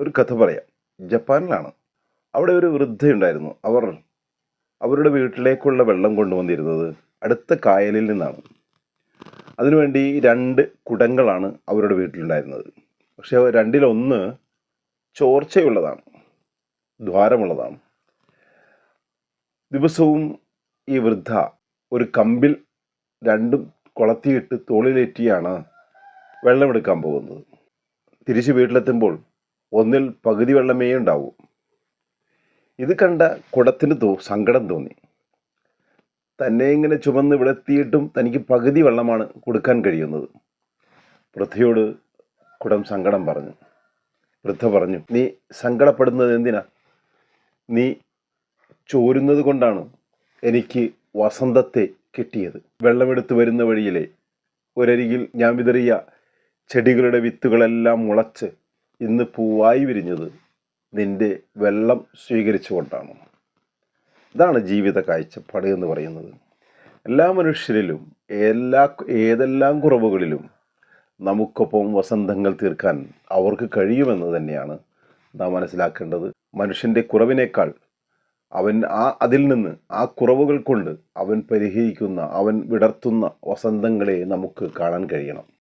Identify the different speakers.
Speaker 1: ഒരു കഥ പറയാം. ജപ്പാനിലാണ്. അവിടെ ഒരു വൃദ്ധയുണ്ടായിരുന്നു അവർ അവരുടെ വീട്ടിലേക്കുള്ള വെള്ളം കൊണ്ടുവന്നിരുന്നത് അടുത്ത കായലിൽ നിന്നാണ്. അതിനുവേണ്ടി രണ്ട് കുടങ്ങളാണ് അവരുടെ വീട്ടിലുണ്ടായിരുന്നത്. പക്ഷേ രണ്ടിലൊന്ന് ചോർച്ചയുള്ളതാണ്. ദ്വാരമുള്ളതാണ്. ദിവസവും ഈ വൃദ്ധ ഒരു കമ്പിൽ രണ്ടും കൊളത്തിയിട്ട് തോളിലേറ്റിയാണ് വെള്ളമെടുക്കാൻ പോകുന്നത്. തിരിച്ച് വീട്ടിലെത്തുമ്പോൾ ഒന്നിൽ പകുതി വെള്ളമേ ഉണ്ടാവൂ. ഇത് കണ്ട കുടത്തിന് തോ സങ്കടം തോന്നി. തന്നെ ഇങ്ങനെ ചുമന്ന് ഇവിടെ എത്തിയിട്ടും തനിക്ക് പകുതി വെള്ളമാണ് കൊടുക്കാൻ കഴിയുന്നത്. വൃദ്ധയോട് കുടം സങ്കടം പറഞ്ഞു. വൃദ്ധ പറഞ്ഞു നീ സങ്കടപ്പെടുന്നത് എന്തിനാ? നീ ചോരുന്നത് കൊണ്ടാണ് എനിക്ക് വസന്തത്തെ കിട്ടിയത്. വെള്ളമെടുത്ത് വരുന്ന വഴിയിലെ ഒരരികിൽ ഞാൻ വിതറിയ ചെടികളുടെ വിത്തുകളെല്ലാം മുളച്ച് ഇന്ന് പൂവായി വിരിഞ്ഞത് നിന്റെ വെള്ളം സ്വീകരിച്ചുകൊണ്ടാണ്. ഇതാണ് ജീവിത കാഴ്ചപ്പാട് എന്ന് പറയുന്നത്. എല്ലാ മനുഷ്യരിലും എല്ലാ ഏതെല്ലാം കുറവുകളിലും നമുക്കൊപ്പം വസന്തങ്ങൾ തീർക്കാൻ അവർക്ക് കഴിയുമെന്ന് തന്നെയാണ് നാം മനസ്സിലാക്കേണ്ടത്. മനുഷ്യന്റെ കുറവിനേക്കാൾ അവൻ ആ അതിൽ നിന്ന് ആ കുറവുകൾ കൊണ്ട് അവൻ പരിഹരിക്കുന്ന അവൻ വിടർത്തുന്ന വസന്തങ്ങളെ നമുക്ക് കാണാൻ കഴിയണം.